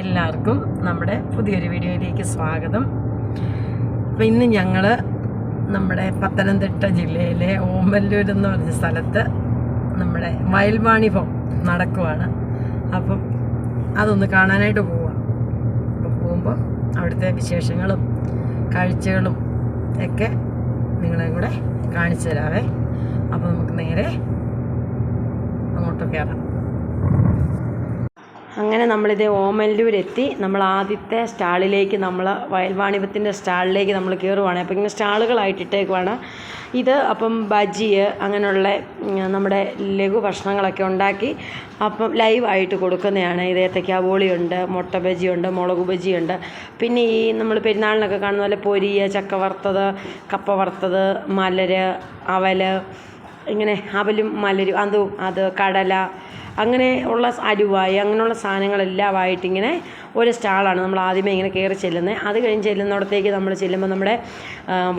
എല്ലാവർക്കും നമ്മുടെ പുതിയൊരു വീഡിയോയിലേക്ക് സ്വാഗതം. അപ്പോൾ ഇന്ന് ഞങ്ങൾ നമ്മുടെ പത്തനംതിട്ട ജില്ലയിലെ ഓമല്ലൂർ എന്ന് പറഞ്ഞ സ്ഥലത്ത് നമ്മുടെ വയൽവാണിഭം നടക്കുവാണ്. അപ്പം അതൊന്ന് കാണാനായിട്ട് പോവാം. അപ്പം പോകുമ്പോൾ അവിടുത്തെ വിശേഷങ്ങളും കാഴ്ചകളും ഒക്കെ നിങ്ങളെ കൂടെ കാണിച്ചു തരാവേ. അപ്പോൾ നമുക്ക് നേരെ അങ്ങോട്ട് കയറാം അങ്ങനെ നമ്മളിത് ഓമല്ലൂരെത്തി. നമ്മൾ ആദ്യത്തെ സ്റ്റാളിലേക്ക് നമ്മൾ വയൽവാണിപത്തിന്റെ സ്റ്റാളിലേക്ക് നമ്മൾ കയറുവാണ് അപ്പോൾ ഇങ്ങനെ സ്റ്റാളുകളായിട്ട് ഇട്ടേക്കുവാണ് ഇത് അപ്പം ബജി അങ്ങനെയുള്ള നമ്മുടെ ലഘു ഭക്ഷണങ്ങളൊക്കെ ഉണ്ടാക്കി അപ്പം ലൈവായിട്ട് കൊടുക്കുന്നതാണ്. ഇത് ഏത്തയ്ക്ക ബോളിയുണ്ട് മുട്ട ബജിയുണ്ട് മുളക് ബജിയുണ്ട്. പിന്നെ ഈ നമ്മൾ പെരുന്നാളിനൊക്കെ കാണുന്ന പോലെ പൊരിയ ചക്ക വറുത്തത് കപ്പ വറുത്തത് മലര് അവൽ ഇങ്ങനെ അവലും മലരും അതും അത് കടല അങ്ങനെ ഉള്ള അരുവായി അങ്ങനെയുള്ള സാധനങ്ങളെല്ലാമായിട്ട് ഇങ്ങനെ ഒരു സ്റ്റാളാണ് നമ്മൾ ആദ്യമേ ഇങ്ങനെ കയറി ചെല്ലുന്നത് അത് കഴിഞ്ഞ് ചെല്ലുന്നിടത്തേക്ക് നമ്മൾ ചെല്ലുമ്പോൾ നമ്മുടെ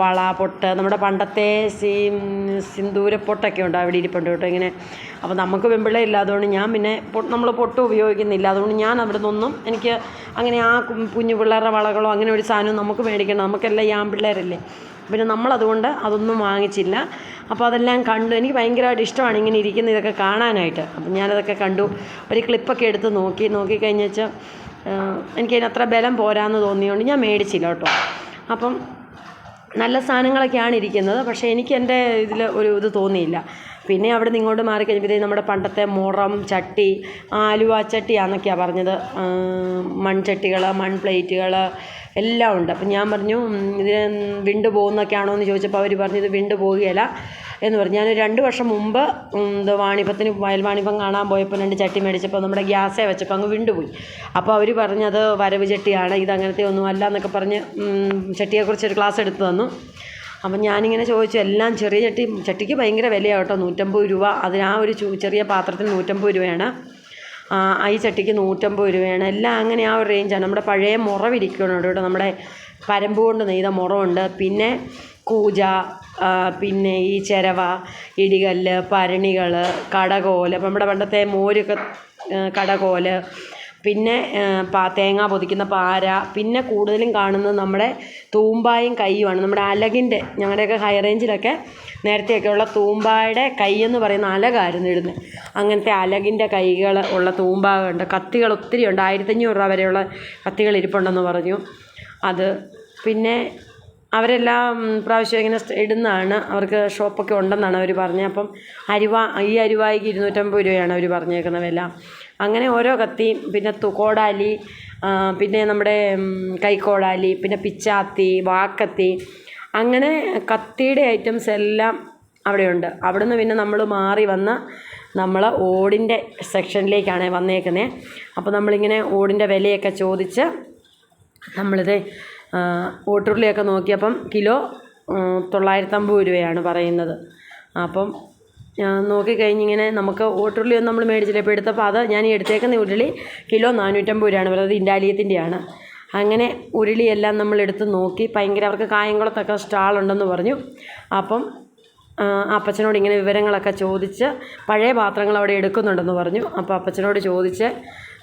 വള പൊട്ട് നമ്മുടെ പണ്ടത്തെ സീ സിന്ദൂര പൊട്ടൊക്കെ ഉണ്ട് അവിടെ ഇരിപ്പുണ്ട് കേട്ടോ ഇങ്ങനെ. അപ്പോൾ നമുക്ക് പെമ്പിള്ളേ ഇല്ലാതുകൊണ്ട് ഞാൻ പിന്നെ നമ്മൾ പൊട്ട് ഉപയോഗിക്കുന്നില്ല. അതുകൊണ്ട് ഞാൻ അവിടെ നിന്നൊന്നും എനിക്ക് അങ്ങനെ ആ കുഞ്ഞു പിള്ളേരുടെ വളകളോ അങ്ങനെ ഒരു സാധനവും നമുക്ക് മേടിക്കണം നമുക്കെല്ലാം ഈ ആൺപിള്ളേരല്ലേ. പിന്നെ നമ്മളതുകൊണ്ട് അതൊന്നും വാങ്ങിച്ചില്ല. അപ്പോൾ അതെല്ലാം കണ്ടു. എനിക്ക് ഭയങ്കരമായിട്ട് ഇഷ്ടമാണ് ഇങ്ങനെ ഇരിക്കുന്ന ഇതൊക്കെ കാണാനായിട്ട്. അപ്പം ഞാനതൊക്കെ കണ്ടു. ഒരു ക്ലിപ്പൊക്കെ എടുത്ത് നോക്കി നോക്കിക്കഴിഞ്ഞ് വെച്ചാൽ എനിക്കതിന് അത്ര ബലം പോരാന്ന് തോന്നിയതുകൊണ്ട് ഞാൻ മേടിച്ചില്ല കേട്ടോ. അപ്പം നല്ല സാധനങ്ങളൊക്കെയാണ് ഇരിക്കുന്നത്. പക്ഷേ എനിക്ക് എന്റെ ഇതിൽ ഒരു ഇത് തോന്നിയില്ല. പിന്നെ അവിടെ ഇങ്ങോട്ട് മാറി കഴിഞ്ഞപ്പോൾ നമ്മുടെ പണ്ടത്തെ മുറം ചട്ടി ആലുവ ചട്ടിയാന്നൊക്കെയാണ് പറഞ്ഞത്. മൺചട്ടികൾ മൺ പ്ലേറ്റുകൾ എല്ലാം ഉണ്ട്. അപ്പം ഞാൻ പറഞ്ഞു ഇതിന് വിണ്ടു പോകുന്നൊക്കെയാണോ എന്ന് ചോദിച്ചപ്പോൾ അവർ പറഞ്ഞു ഇത് വിണ്ടു പോകുകയില്ല എന്ന് പറഞ്ഞു. ഞാൻ രണ്ട് വർഷം മുമ്പ് ഇത് വാണിഭത്തിന് വയൽ വാണിഭം കാണാൻ പോയപ്പോൾ രണ്ട് ചട്ടി മേടിച്ചപ്പോൾ നമ്മുടെ ഗ്യാസേ വെച്ചപ്പോൾ അങ്ങ് വിണ്ടുപോയി അപ്പോൾ അവർ പറഞ്ഞത് വരവ് ചട്ടിയാണ് ഇത് അങ്ങനത്തെ ഒന്നും അല്ല എന്നൊക്കെ പറഞ്ഞ് ചട്ടിയെക്കുറിച്ച് ഒരു ക്ലാസ് എടുത്തു തന്നു. അപ്പം ഞാനിങ്ങനെ ചോദിച്ചു എല്ലാം ചെറിയ ചട്ടി ചട്ടിക്ക് ഭയങ്കര വിലയാണ് കേട്ടോ നൂറ്റമ്പത് രൂപ. അതിന് ആ ഒരു ചെറിയ പാത്രത്തിന് നൂറ്റമ്പത് രൂപയാണ്. ഈ ചട്ടിക്ക് നൂറ്റമ്പത് രൂപയാണ്. എല്ലാം അങ്ങനെ ആ ഒരു റേഞ്ചാണ് നമ്മുടെ പഴയ മുറവിരിക്കണം കേട്ടോ. നമ്മുടെ പരമ്പ് കൊണ്ട് നെയ്ത മുറമുണ്ട് പിന്നെ കൂജ പിന്നെ ഈ ചിരവ ഇടികല്ല് പരണികൾ കടകോൽ. അപ്പം നമ്മുടെ പണ്ടത്തെ മോരൊക്കെ കടകോൽ പിന്നെ പാ തേങ്ങ പൊതിക്കുന്ന പാര പിന്നെ കൂടുതലും കാണുന്നത് നമ്മുടെ തൂമ്പായും കയ്യുമാണ്. നമ്മുടെ അലകിന്റെ ഞങ്ങളുടെയൊക്കെ ഹൈ റേഞ്ചിലൊക്കെ നേരത്തെയൊക്കെ ഉള്ള തൂമ്പായുടെ കൈ എന്ന് പറയുന്ന അലകായിരുന്നു ഇടുന്നത്. അങ്ങനത്തെ അലകിന്റെ കൈകൾ ഉള്ള തൂമ്പാകുണ്ട് കത്തികൾ ഒത്തിരി ഉണ്ട്. ആയിരത്തഞ്ഞൂറ് രൂപ വരെയുള്ള കത്തികൾ ഇരിപ്പുണ്ടെന്ന് പറഞ്ഞു. അത് പിന്നെ അവരെല്ലാം പ്രാവശ്യം ഇങ്ങനെ ഇടുന്നതാണ്. അവർക്ക് ഷോപ്പൊക്കെ ഉണ്ടെന്നാണ് അവർ പറഞ്ഞത്. അപ്പം അരിവ ഈ അരിവായിക്ക് ഇരുന്നൂറ്റമ്പത് രൂപയാണ് അവർ പറഞ്ഞേക്കുന്ന വില അങ്ങനെ ഓരോ കത്തിയും പിന്നെ കോടാലി പിന്നെ നമ്മുടെ കൈക്കോടാലി പിന്നെ പിച്ചാത്തി വാക്കത്തി അങ്ങനെ കത്തിയുടെ ഐറ്റംസ് എല്ലാം അവിടെയുണ്ട്. അവിടെ നിന്ന് പിന്നെ നമ്മൾ മാറി വന്ന് നമ്മൾ ഓടിന്റെ സെക്ഷനിലേക്കാണ് വന്നേക്കുന്നത് അപ്പോൾ നമ്മളിങ്ങനെ ഓടിന്റെ വിലയൊക്കെ ചോദിച്ച് നമ്മളിത് ഓട്ടുരുളിയൊക്കെ നോക്കിയപ്പം കിലോ തൊള്ളായിരത്തമ്പത് രൂപയാണ് പറയുന്നത്. അപ്പം നോക്കിക്കഴിഞ്ഞിങ്ങനെ നമുക്ക് ഓട്ടുള്ളി ഒന്നും നമ്മൾ മേടിച്ചില്ല? ഇപ്പോൾ എടുത്തപ്പോൾ അത് ഞാൻ ഈ എടുത്തേക്കുന്ന ഉരുളി കിലോ നാനൂറ്റമ്പത് രൂപയാണ്. അത് ഇൻഡാലിയത്തിന്റെയാണ്. അങ്ങനെ ഉരുളിയെല്ലാം നമ്മൾ എടുത്ത് നോക്കി. ഭയങ്കര അവർക്ക് കായംകുളത്തൊക്കെ സ്റ്റാളുണ്ടെന്ന് പറഞ്ഞു. അപ്പം അപ്പച്ചനോട് ഇങ്ങനെ വിവരങ്ങളൊക്കെ ചോദിച്ച് പഴയ പാത്രങ്ങൾ അവിടെ എടുക്കുന്നുണ്ടെന്ന് പറഞ്ഞു. അപ്പോൾ അപ്പച്ചനോട് ചോദിച്ച്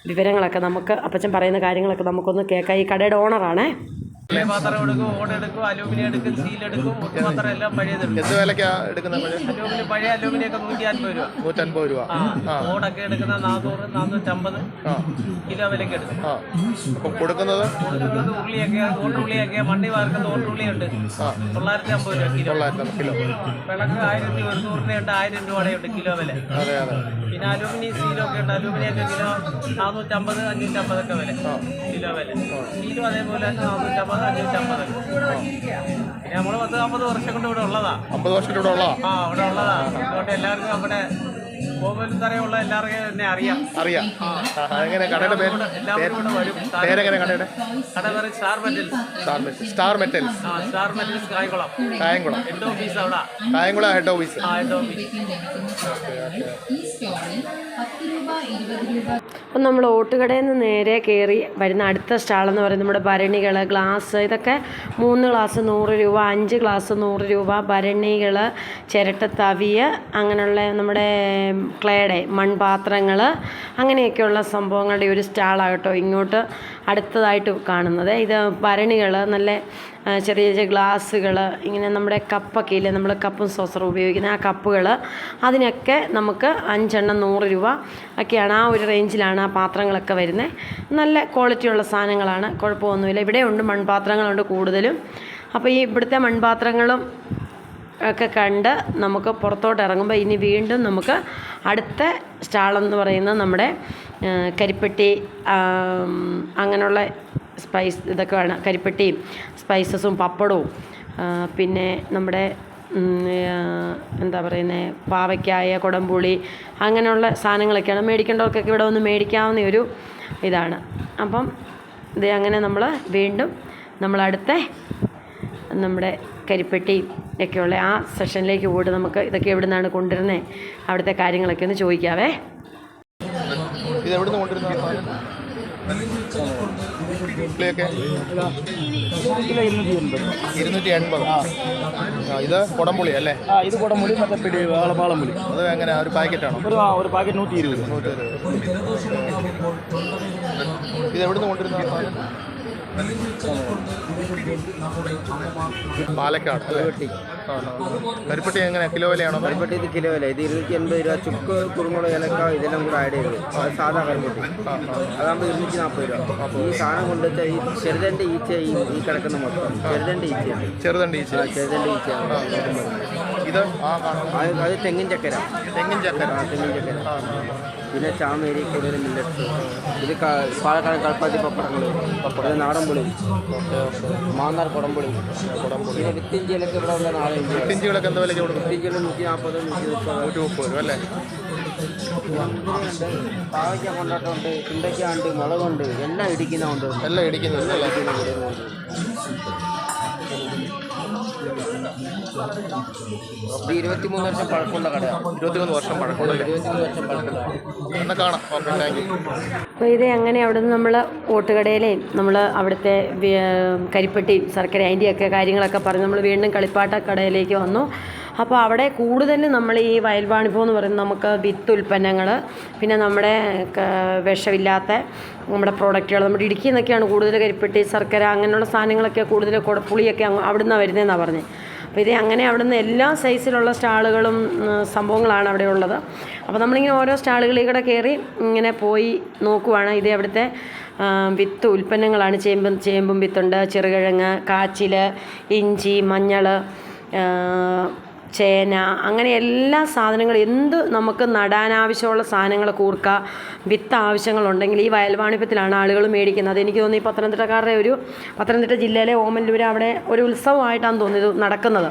വിവരങ്ങളൊക്കെ നമുക്ക് അപ്പച്ചൻ പറയുന്ന കാര്യങ്ങളൊക്കെ നമുക്കൊന്ന് കേൾക്കാം. ഈ കടയുടെ ഓണറാണേ പഴയ പാത്രം എടുക്കും ഓടെടുക്കും അലൂമിനിയം എടുക്കും സീൽ എടുക്കും പാത്രം എല്ലാം പഴയതെടുക്കും എന്ത് വിലക്കാ എടുക്കുന്നത് പഴയ? അലൂമിനിയം പഴയ അലൂമിനിയം ഒക്കെ നൂറ്റി അൻപത് രൂപ. നൂറ്റൻപത് രൂപ. ഓടൊക്കെ എടുക്കുന്ന നാനൂറ് നാനൂറ്റമ്പത് കിലോ വിലക്ക് എടുക്കും. അപ്പം കൊടുക്കുന്നത്? കൊടുക്കുന്നത് ഉള്ളിയൊക്കെ ഓട്ടുള്ളിയൊക്കെ മണ്ണി വാർക്കുന്ന ഓട്ടുള്ളിയുണ്ട് തൊള്ളായിരത്തി അമ്പത് രൂപ കിലോ. തൊള്ളായിരത്തി കിലോ. വിളക്ക് ആയിരത്തി ഒരുന്നൂറിന്റെ ഉണ്ട് ആയിരം രൂപയുടെ കിലോ വില. അതെ അതെ. പിന്നെ അലൂമിനിയം സീലൊക്കെ ഉണ്ട് അലൂമിനിയം ഒക്കെ കിലോ നാനൂറ്റമ്പത് അഞ്ഞൂറ്റമ്പതൊക്കെ വില. കിലോ വില. സീലും അതേപോലെ നാനൂറ്റമ്പത് പിന്നെ നമ്മൾ പത്ത് അമ്പത് വർഷം കൊണ്ട് ഇവിടെ ഉള്ളതാ. അമ്പത് വർഷം ഇവിടെ ഉള്ളതാ? ആ ഇവിടെ ഉള്ളതാ. അതുകൊണ്ട് എല്ലാവർക്കും നമ്മുടെ കോമൽ തറയുള്ള എല്ലാവർക്കും തന്നെ അറിയാം. അറിയാം. എങ്ങനെ കടയുടെ പേര് എല്ലാവരും കൂടെ വരും. പേരെങ്ങനെ കടയുടെ? കട പറയും star metals star metal star metals ആ star metals Kayamkulam. Kayamkulam. Head office അവിടെ. കായംകുളം ഹെഡ് ഓഫീസ് ആ ഹെഡ് ഓഫീസ് അപ്പം നമ്മൾ ഓട്ടുകടയിൽ നിന്ന് നേരെ കയറി വരുന്ന അടുത്ത സ്റ്റാളെന്ന് പറയുന്നത് നമ്മുടെ ഭരണികൾ ഗ്ലാസ് ഇതൊക്കെ മൂന്ന് ഗ്ലാസ് നൂറ് രൂപ അഞ്ച് ഗ്ലാസ് നൂറ് രൂപ ഭരണികൾ തവിയ അങ്ങനെയുള്ള നമ്മുടെ ക്ലേയുടെ മൺപാത്രങ്ങൾ അങ്ങനെയൊക്കെയുള്ള സംഭവങ്ങളുടെ ഒരു സ്റ്റാളാകട്ടോ ഇങ്ങോട്ട് അടുത്തതായിട്ട് കാണുന്നത്. ഇത് ഭരണികൾ നല്ല ചെറിയ ചെറിയ ഗ്ലാസ്സുകൾ ഇങ്ങനെ നമ്മുടെ കപ്പൊക്കെ ഇല്ലേ നമ്മൾ കപ്പും സോസറും ഉപയോഗിക്കുന്ന ആ കപ്പുകൾ അതിനൊക്കെ നമുക്ക് അഞ്ചെണ്ണം നൂറ് രൂപ ഒക്കെയാണ് ആ ഒരു റേഞ്ചിലാണ് ആ പാത്രങ്ങളൊക്കെ വരുന്നത്. നല്ല ക്വാളിറ്റിയുള്ള സാധനങ്ങളാണ് കുഴപ്പമൊന്നുമില്ല. ഇവിടെ ഉണ്ട് മൺപാത്രങ്ങളുണ്ട് കൂടുതലും. അപ്പോൾ ഈ ഇവിടുത്തെ മൺപാത്രങ്ങളും ഒക്കെ കണ്ട് നമുക്ക് പുറത്തോട്ട് ഇറങ്ങുമ്പോൾ ഇനി വീണ്ടും നമുക്ക് അടുത്ത സ്റ്റാളെന്ന് പറയുന്നത് നമ്മുടെ കരിപ്പെട്ടി അങ്ങനെയുള്ള സ്പൈസ് ഇതൊക്കെ വേണം കരിപ്പെട്ടിയും സ്പൈസസും പപ്പടവും. പിന്നെ നമ്മുടെ എന്താ പറയുന്നത് പാവയ്ക്കായ കുടംപുളി അങ്ങനെയുള്ള സാധനങ്ങളൊക്കെയാണ് മേടിക്കേണ്ടവർക്കൊക്കെ ഇവിടെ ഒന്ന് മേടിക്കാവുന്ന ഒരു ഇതാണ്. അപ്പം ഇത് അങ്ങനെ നമ്മൾ വീണ്ടും നമ്മളടുത്ത നമ്മുടെ കരിപ്പെട്ടി ഒക്കെയുള്ള ആ സെഷനിലേക്ക് പോയിട്ട് നമുക്ക് ഇതൊക്കെ എവിടെ നിന്നാണ് കൊണ്ടുവരുന്നത് അവിടുത്തെ കാര്യങ്ങളൊക്കെ ഒന്ന് ചോദിക്കാവേ. ഇത് എവിടെ നിന്ന് കൊണ്ടിരുന്ന ഇരുന്നൂറ്റി എൺപത്. ഇത് കുടംപുളി അല്ലേ? ആ ഇത് കുടംപുളി മറ്റേ പിടി അത് എങ്ങനെ ഒരു പാക്കറ്റാണോ ഒരു ഒരു പാക്കറ്റ് നൂറ്റി ഇരുപത്. നൂറ്റി ഇരുപത്. ഇത് എവിടെ നിന്ന് കൊണ്ടിരുന്ന പാലക്കാട് കരുപ്പട്ടി കരുപ്പട്ടി എങ്ങനെ? കിലോ വിലയാണോ കരുപ്പട്ടി ഇത് കിലോ വില. ഇത് ഇരുന്നൂറ്റി എൺപത് രൂപ ചുക്ക് കുരുമുളക് ഏലക്ക ഇതെല്ലാം കൂടെ ആഡ് ചെയ്തത് അത് സാധാ കരുപ്പട്ടി. അതാകുമ്പോൾ ഇരുന്നൂറ്റി നാൽപ്പത് രൂപ. ഈ സാധനം കൊണ്ടുവച്ച ഈ ചെറുതന്റെ ഈച്ച ഈ കിടക്കുന്ന മൊത്തം. ചെറുതന്റെ ഈച്ച ചെറുതണ്ട് ഈച്ച ചെറുതണ്ട് ചെറുതന്റെ ഈച്ചയാണ് ഇത് അത് തെങ്ങിൻ ചക്കര. തെങ്ങിൻ ചക്കര. തെങ്ങിൻ ചക്കര. പിന്നെ ചാമേരി കൂടുതൽ മില്ലറ്റ്സ് ഇത് പാലക്കാട് കൽപ്പാത്തി പപ്പടങ്ങൾ പപ്പടം. നാടൻ പുളി മാന്നാർ കുടംപുളി പിന്നെ വിത്തിഞ്ചിയിലൊക്കെ ഇവിടെ ഉള്ള നാളെ വിത്തിഞ്ചികളൊക്കെ എന്താ വിലയ്ക്ക് കൊടുക്കും വിത്തിഞ്ചിയിൽ നൂറ്റി നാൽപ്പത് നൂറ്റി മുപ്പത് നൂറ്റി മുപ്പത് രൂപ അല്ലേ? പാവയ്ക്ക കൊണ്ടാട്ടമുണ്ട് ചുണ്ടയ്ക്കുണ്ട് മുളകുണ്ട് എല്ലാം ഇടിക്കുന്നുണ്ട് എല്ലാം ഇടിക്കുന്നുണ്ട് ഇത് ഇരുപത്തിമൂന്ന് വർഷം പഴക്കമുള്ള കടയാണ്. ഇരുപത്തിമൂന്ന് വർഷം പഴക്കമുള്ള ഇരുപത്തിമൂന്ന് വർഷം പഴക്കമുള്ള എന്നാൽ അപ്പോൾ ഇത് അങ്ങനെ അവിടെ നിന്ന് നമ്മൾ ഓട്ടുകടയിലെയും നമ്മൾ അവിടുത്തെ കരിപ്പട്ടിയും ശർക്കര അതിന്റെയൊക്കെ കാര്യങ്ങളൊക്കെ പറഞ്ഞ് നമ്മൾ വീണ്ടും കളിപ്പാട്ട കടയിലേക്ക് വന്നു. അപ്പോൾ അവിടെ കൂടുതൽ നമ്മൾ ഈ വയൽവാണിഭം എന്ന് പറയുന്നത് നമുക്ക് വിത്ത് ഉൽപ്പന്നങ്ങൾ പിന്നെ നമ്മുടെ വിഷമില്ലാത്ത നമ്മുടെ പ്രോഡക്റ്റുകൾ നമ്മുടെ ഇടുക്കിയിൽ നിന്നൊക്കെയാണ് കൂടുതൽ കരിപ്പെട്ടി ശർക്കര അങ്ങനെയുള്ള സാധനങ്ങളൊക്കെ കൂടുതൽ കുടപ്പുളിയൊക്കെ അങ്ങ് അവിടെ നിന്നാണ് വരുന്നതെന്നാണ് പറഞ്ഞത് അപ്പോൾ ഇത് അങ്ങനെ അവിടെ നിന്ന് എല്ലാ സൈസിലുള്ള സ്റ്റാളുകളും സംഭവങ്ങളാണ് അവിടെ ഉള്ളത്. അപ്പോൾ നമ്മളിങ്ങനെ ഓരോ സ്റ്റാളുകളിൽ കൂടെ കയറി ഇങ്ങനെ പോയി നോക്കുവാണ്. ഇത് അവിടുത്തെ വിത്ത് ഉൽപ്പന്നങ്ങളാണ്. ചേമ്പും ചേമ്പും വിത്തുണ്ട് ചെറുകിഴങ്ങ് കാച്ചിൽ ഇഞ്ചി മഞ്ഞൾ ചേന അങ്ങനെ എല്ലാ സാധനങ്ങളും എന്ത് നമുക്ക് നടാനാവശ്യമുള്ള സാധനങ്ങൾ കൂർക്ക വിത്ത് ആവശ്യങ്ങളുണ്ടെങ്കിൽ ഈ വയൽവാണിഭത്തിലാണ് ആളുകൾ മേടിക്കുന്നത്. അതെനിക്ക് തോന്നുന്നു ഈ പത്തനംതിട്ടക്കാരുടെ ഒരു പത്തനംതിട്ട ജില്ലയിലെ ഓമല്ലൂർ അവിടെ ഒരു ഉത്സവമായിട്ടാണ് തോന്നിയത് നടക്കുന്നത്.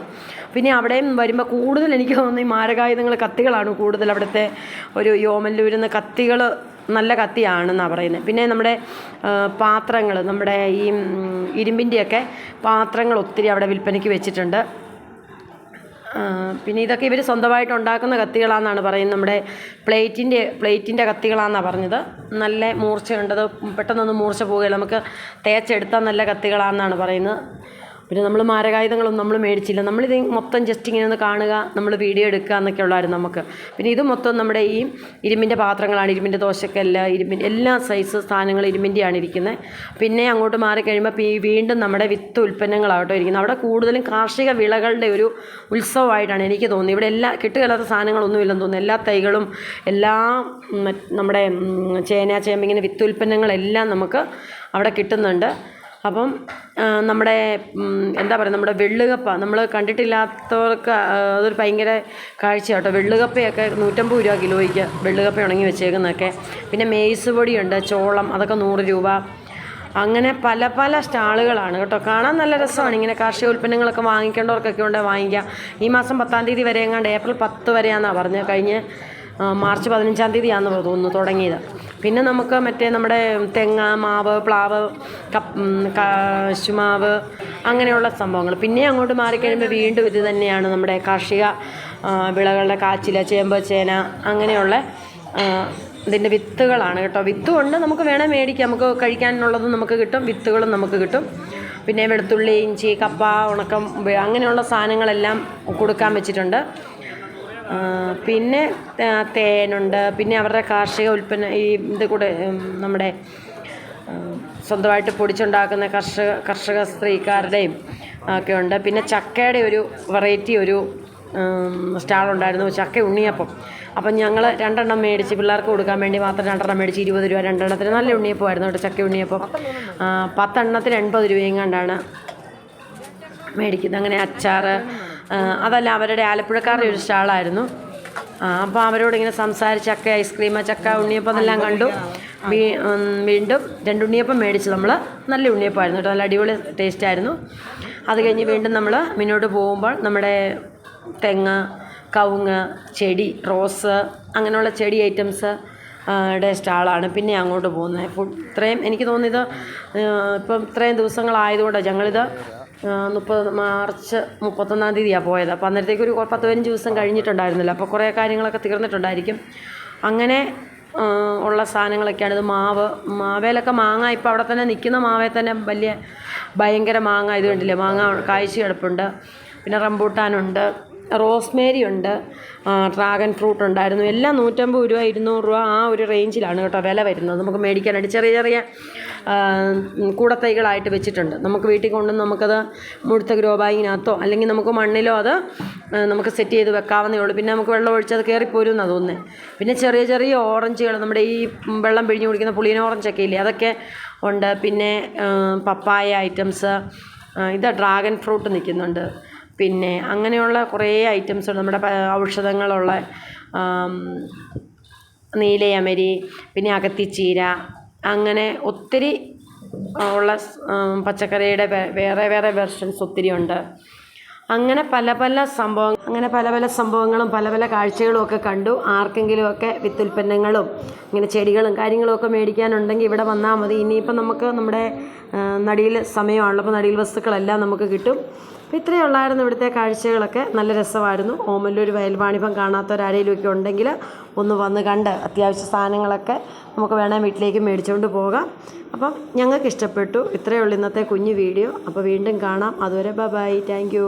പിന്നെ അവിടെയും വരുമ്പോൾ കൂടുതൽ എനിക്ക് തോന്നുന്നു ഈ മാരകായുധങ്ങൾ കത്തികളാണ് കൂടുതൽ അവിടുത്തെ ഒരു ഈ ഓമല്ലൂരിൽ നിന്ന് കത്തികൾ നല്ല കത്തിയാണെന്നാണ് പറയുന്നത്. പിന്നെ നമ്മുടെ പാത്രങ്ങൾ നമ്മുടെ ഈ ഇരുമ്പിന്റെയൊക്കെ പാത്രങ്ങൾ ഒത്തിരി അവിടെ വിൽപ്പനയ്ക്ക് വെച്ചിട്ടുണ്ട്. പിന്നെ ഇതൊക്കെ ഇവർ സ്വന്തമായിട്ട് ഉണ്ടാക്കുന്ന കത്തികളാണെന്നാണ് പറയുന്നത്. നമ്മുടെ പ്ലേറ്റിന്റെ പ്ലേറ്റിന്റെ കത്തികളാണെന്നാണ് പറഞ്ഞത്. നല്ല മൂർച്ചയുണ്ടത് പെട്ടെന്നൊന്നും മൂർച്ച പോവുകയില്ല. നമുക്ക് തേച്ചെടുത്താൽ നല്ല കത്തികളാണെന്നാണ് പറയുന്നത്. പിന്നെ നമ്മൾ മാരകായുധങ്ങളൊന്നും നമ്മൾ മേടിച്ചില്ല. നമ്മളിത് മൊത്തം ജസ്റ്റ് ഇങ്ങനെ ഒന്ന് കാണുക നമ്മൾ വീഡിയോ എടുക്കുക എന്നൊക്കെ ഉള്ളായിരുന്നു നമുക്ക്. പിന്നെ ഇത് മൊത്തം നമ്മുടെ ഈ ഇരുമ്പിന്റെ പാത്രങ്ങളാണ്. ഇരുമ്പിന്റെ ദോശക്കല്ല ഇരുമ്പിന്റെ എല്ലാ സൈസ് സാധനങ്ങൾ ഇരുമ്പിന്റെയാണ് ഇരിക്കുന്നത് പിന്നെ അങ്ങോട്ട് മാറി കഴിയുമ്പോൾ വീണ്ടും നമ്മുടെ വിത്ത് ഉൽപ്പന്നങ്ങളാകട്ടോ ഇരിക്കുന്നത് അവിടെ കൂടുതലും കാർഷിക വിളകളുടെ ഒരു ഉത്സവമായിട്ടാണ് എനിക്ക് തോന്നുന്നത്. ഇവിടെ എല്ലാ കിട്ടുകയില്ലാത്ത സാധനങ്ങളൊന്നുമില്ലെന്ന് തോന്നുന്നു. എല്ലാ തൈകളും എല്ലാ നമ്മുടെ ചേന ചേമ്പിങ്ങനെ വിത്ത് ഉൽപ്പന്നങ്ങളെല്ലാം നമുക്ക് അവിടെ കിട്ടുന്നുണ്ട്. അപ്പം നമ്മുടെ എന്താ പറയുക നമ്മുടെ വെള്ളുകപ്പ നമ്മൾ കണ്ടിട്ടില്ലാത്തവർക്ക് അതൊരു ഭയങ്കര കാഴ്ച കേട്ടോ വെള്ളുകപ്പയൊക്കെ നൂറ്റമ്പത് രൂപ കിലോയ്ക്ക് വെള്ളുകപ്പ ഉണങ്ങി വെച്ചേക്കുന്നതൊക്കെ. പിന്നെ മേയ്സ് പൊടിയുണ്ട് ചോളം അതൊക്കെ നൂറ് രൂപ. അങ്ങനെ പല പല സ്റ്റാളുകളാണ് കേട്ടോ. കാണാൻ നല്ല രസമാണ് ഇങ്ങനെ കാർഷിക ഉൽപ്പന്നങ്ങളൊക്കെ വാങ്ങിക്കേണ്ടവർക്കൊക്കെ ഉണ്ടെങ്കിൽ വാങ്ങിക്കാം. ഈ മാസം പത്താം തീയതി വരെ എങ്ങാണ്ട് ഏപ്രിൽ പത്ത് വരെയാണെന്നാണ് പറഞ്ഞത്. കഴിഞ്ഞ് മാർച്ച് പതിനഞ്ചാം തീയതിയാണെന്ന് തോന്നുന്നു തുടങ്ങിയത്. പിന്നെ നമുക്ക് മറ്റേ നമ്മുടെ തെങ്ങ് മാവ് പ്ലാവ് കശുമാവ് അങ്ങനെയുള്ള സംഭവങ്ങൾ. പിന്നെ അങ്ങോട്ട് മാറിക്കഴിയുമ്പോൾ വീണ്ടും ഇത് തന്നെയാണ് നമ്മുടെ കാർഷിക വിളകളുടെ കാച്ചില ചേമ്പ് ചേന അങ്ങനെയുള്ള ഇതിന്റെ വിത്തുകളാണ് കേട്ടോ. വിത്ത് കൊണ്ട് നമുക്ക് വേണേൽ മേടിക്കാം. നമുക്ക് കഴിക്കാനുള്ളതും നമുക്ക് കിട്ടും വിത്തുകളും നമുക്ക് കിട്ടും. പിന്നെ വെളുത്തുള്ളി ഇഞ്ചി കപ്പ ഉണക്കം അങ്ങനെയുള്ള സാധനങ്ങളെല്ലാം കൊടുക്കാൻ വെച്ചിട്ടുണ്ട്. പിന്നെ തേനുണ്ട്. പിന്നെ അവരുടെ കാർഷിക ഉൽപ്പന്ന ഈ ഇത് കൂടെ നമ്മുടെ സ്വന്തമായിട്ട് പൊടിച്ചുണ്ടാക്കുന്ന കർഷക കർഷക സ്ത്രീക്കാരുടെയും ഒക്കെ ഉണ്ട്. പിന്നെ ചക്കയുടെ ഒരു വെറൈറ്റി ഒരു സ്റ്റാളുണ്ടായിരുന്നു ചക്ക ഉണ്ണിയപ്പം. അപ്പം ഞങ്ങൾ രണ്ടെണ്ണം മേടിച്ച് പിള്ളേർക്ക് കൊടുക്കാൻ വേണ്ടി മാത്രം രണ്ടെണ്ണം മേടിച്ച് ഇരുപത് രൂപ രണ്ടെണ്ണത്തിന് നല്ല ഉണ്ണിയപ്പമായിരുന്നു കേട്ടോ ചക്ക ഉണ്ണിയപ്പം. പത്തെണ്ണത്തിന് എൺപത് രൂപയും കണ്ടാണ് മേടിക്കുന്നത്. അങ്ങനെ അച്ചാർ അതല്ല അവരുടെ ആലപ്പുഴക്കാരുടെ ഒരു സ്റ്റാളായിരുന്നു. അപ്പോൾ അവരോട് ഇങ്ങനെ സംസാരിച്ച് ചക്ക ഐസ്ക്രീം ചക്ക ഉണ്ണിയപ്പം എന്നെല്ലാം കണ്ടു. വീണ്ടും രണ്ട് ഉണ്ണിയപ്പം മേടിച്ചു. നമ്മൾ നല്ല ഉണ്ണിയപ്പമായിരുന്നു കേട്ടോ നല്ല അടിപൊളി ടേസ്റ്റായിരുന്നു അത് കഴിഞ്ഞ് വീണ്ടും നമ്മൾ മുന്നോട്ട് പോകുമ്പോൾ നമ്മുടെ തെങ്ങ് കവുങ്ങ് ചെടി റോസ് അങ്ങനെയുള്ള ചെടി ഐറ്റംസ് ടെ സ്റ്റാളാണ് പിന്നെ അങ്ങോട്ട് പോകുന്നത്. ഫുഡ് ഇത്രയും എനിക്ക് തോന്നിയത് ഇപ്പം ഇത്രയും ദിവസങ്ങളായതുകൊണ്ട് ഞങ്ങളിത് മുപ്പത് മാർച്ച് മുപ്പത്തൊന്നാം തീയതിയാണ് പോയത്. അപ്പോൾ അന്നേരത്തേക്ക് ഒരു പത്ത് പതിനഞ്ച് ദിവസം കഴിഞ്ഞിട്ടുണ്ടായിരുന്നില്ല. അപ്പോൾ കുറേ കാര്യങ്ങളൊക്കെ തീർന്നിട്ടുണ്ടായിരിക്കും. അങ്ങനെ ഉള്ള സാധനങ്ങളൊക്കെയാണ് ഇത് മാവ്. മാവേലൊക്കെ മാങ്ങ ഇപ്പോൾ അവിടെ തന്നെ നിൽക്കുന്ന മാവേ തന്നെ വലിയ ഭയങ്കര മാങ്ങ ഇത് കണ്ടില്ലേ മാങ്ങ കാഴ്ച കിടപ്പുണ്ട്. പിന്നെ റംബൂട്ടാനുണ്ട്. റോസ്മേരി ഉണ്ട് ഡ്രാഗൺ ഫ്രൂട്ട് ഉണ്ടായിരുന്നു. എല്ലാം നൂറ്റമ്പത് രൂപ ഇരുന്നൂറ് രൂപ ആ ഒരു റേഞ്ചിലാണ് കേട്ടോ വില വരുന്നത്. നമുക്ക് മേടിക്കാനായിട്ട് ചെറിയ ചെറിയ കൂടത്തൈകളായിട്ട് വെച്ചിട്ടുണ്ട്. നമുക്ക് വീട്ടിൽ കൊണ്ടുവന്ന് നമുക്കത് മുഴുത്ത ഗ്രോ ബാഗിനകത്തോ അല്ലെങ്കിൽ നമുക്ക് മണ്ണിലോ അത് നമുക്ക് സെറ്റ് ചെയ്ത് വെക്കാവുന്നേ ഉള്ളൂ. പിന്നെ നമുക്ക് വെള്ളം ഒഴിച്ച് അത് കയറിപ്പോരും എന്നാണ് തോന്നുന്നത് പിന്നെ ചെറിയ ചെറിയ ഓറഞ്ചുകൾ നമ്മുടെ ഈ വെള്ളം പിഴിഞ്ഞ് കുടിക്കുന്ന പുളിയൻ ഓറഞ്ചൊക്കെ ഇല്ലേ അതൊക്കെ ഉണ്ട്. പിന്നെ പപ്പായ ഐറ്റംസ് ഇതാ ഡ്രാഗൺ ഫ്രൂട്ട് നിൽക്കുന്നുണ്ട്. പിന്നെ അങ്ങനെയുള്ള കുറേ ഐറ്റംസ് നമ്മുടെ ഔഷധങ്ങളുള്ള നീലയമരി പിന്നെ അകത്തിച്ചീര അങ്ങനെ ഒത്തിരി ഉള്ള പച്ചക്കറിയുടെ വേറെ വേറെ വെർഷൻസ് ഒത്തിരി ഉണ്ട്. അങ്ങനെ പല പല സംഭവം അങ്ങനെ പല പല സംഭവങ്ങളും പല പല കാഴ്ചകളും ഒക്കെ കണ്ടു. ആർക്കെങ്കിലുമൊക്കെ വിത്തുൽപ്പന്നങ്ങളും ഇങ്ങനെ ചെടികളും കാര്യങ്ങളും ഒക്കെ മേടിക്കാനുണ്ടെങ്കിൽ ഇവിടെ വന്നാൽ മതി. ഇനിയിപ്പം നമുക്ക് നമ്മുടെ നടിയിൽ സമയമാണല്ലോ. അപ്പോൾ നടിയിൽ വസ്തുക്കളെല്ലാം നമുക്ക് കിട്ടും. അപ്പോൾ ഇത്രയേ ഉള്ളായിരുന്നു ഇവിടുത്തെ കാഴ്ചകളൊക്കെ. നല്ല രസമായിരുന്നു. ഓമല്ലൂർ വയൽവാണിഭം കാണാത്തവരാരെങ്കിലും ഒക്കെ ഉണ്ടെങ്കിൽ ഒന്ന് വന്ന് കണ്ട് അത്യാവശ്യ സാധനങ്ങളൊക്കെ നമുക്ക് വേണേൽ വീട്ടിലേക്ക് മേടിച്ചുകൊണ്ട് പോകാം. അപ്പം ഞങ്ങൾക്ക് ഇഷ്ടപ്പെട്ടു. ഇത്രയേ ഉള്ളൂ ഇന്നത്തെ കുഞ്ഞു വീഡിയോ. അപ്പോൾ വീണ്ടും കാണാം. അതുവരെ ബൈ. Thank you.